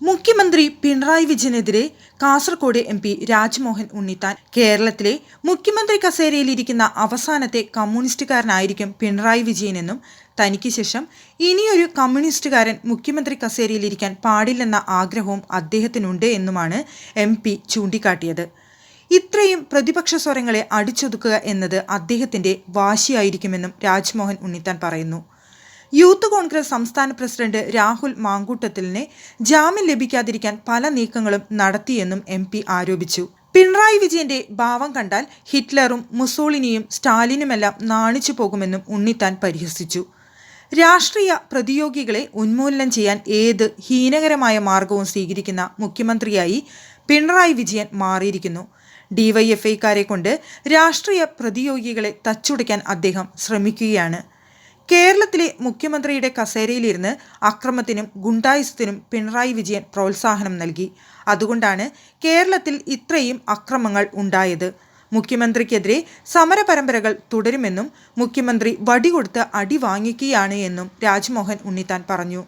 മുഖ്യമന്ത്രി പിണറായി വിജയനെതിരെ Kasaragod M P Rajmohan Unnithan കേരളത്തിലെ മുഖ്യമന്ത്രി കസേരയിലിരിക്കുന്ന അവസാനത്തെ കമ്മ്യൂണിസ്റ്റുകാരനായിരിക്കും പിണറായി വിജയനെന്നും തനിക്ക് ശേഷം ഇനിയൊരു കമ്മ്യൂണിസ്റ്റുകാരൻ മുഖ്യമന്ത്രി കസേരയിലിരിക്കാൻ പാടില്ലെന്ന ആഗ്രഹവും അദ്ദേഹത്തിനുണ്ട് എന്നുമാണ് എം പി ചൂണ്ടിക്കാട്ടിയത്. ഇത്രയും പ്രതിപക്ഷ സ്വരങ്ങളെ അടിച്ചൊതുക്കുക എന്നത് അദ്ദേഹത്തിന്റെ വാശിയായിരിക്കുമെന്നും രാജ്മോഹൻ ഉണ്ണിത്താൻ പറയുന്നു. യൂത്ത് കോൺഗ്രസ് സംസ്ഥാന പ്രസിഡന്റ് രാഹുൽ മാങ്കൂട്ടത്തിലിനെ ജാമ്യം ലഭിക്കാതിരിക്കാൻ പല നീക്കങ്ങളും നടത്തിയെന്നും എം ആരോപിച്ചു. പിണറായി വിജയന്റെ ഭാവം കണ്ടാൽ ഹിറ്റ്ലറും മുസോളിനിയും സ്റ്റാലിനുമെല്ലാം നാണിച്ചു പോകുമെന്നും ഉണ്ണിത്താൻ പരിഹസിച്ചു. രാഷ്ട്രീയ പ്രതിയോഗികളെ ഉന്മൂലനം ചെയ്യാൻ ഏത് ഹീനകരമായ മാർഗവും സ്വീകരിക്കുന്ന മുഖ്യമന്ത്രിയായി പിണറായി വിജയൻ മാറിയിരിക്കുന്നു. ഡിവൈഎഫ്ഐക്കാരെ കൊണ്ട് രാഷ്ട്രീയ പ്രതിയോഗികളെ തച്ചുടയ്ക്കാൻ അദ്ദേഹം ശ്രമിക്കുകയാണ്. കേരളത്തിലെ മുഖ്യമന്ത്രിയുടെ കസേരയിലിരുന്ന് അക്രമത്തിനും ഗുണ്ടായുസത്തിനും പിണറായി വിജയൻ പ്രോത്സാഹനം നൽകി. അതുകൊണ്ടാണ് കേരളത്തിൽ ഇത്രയും അക്രമങ്ങൾ ഉണ്ടായത്. മുഖ്യമന്ത്രിക്കെതിരെ സമരപരമ്പരകൾ തുടരുമെന്നും മുഖ്യമന്ത്രി വടികൊടുത്ത് അടി വാങ്ങിക്കുകയാണ് എന്നും രാജ്മോഹൻ ഉണ്ണിത്താൻ പറഞ്ഞു.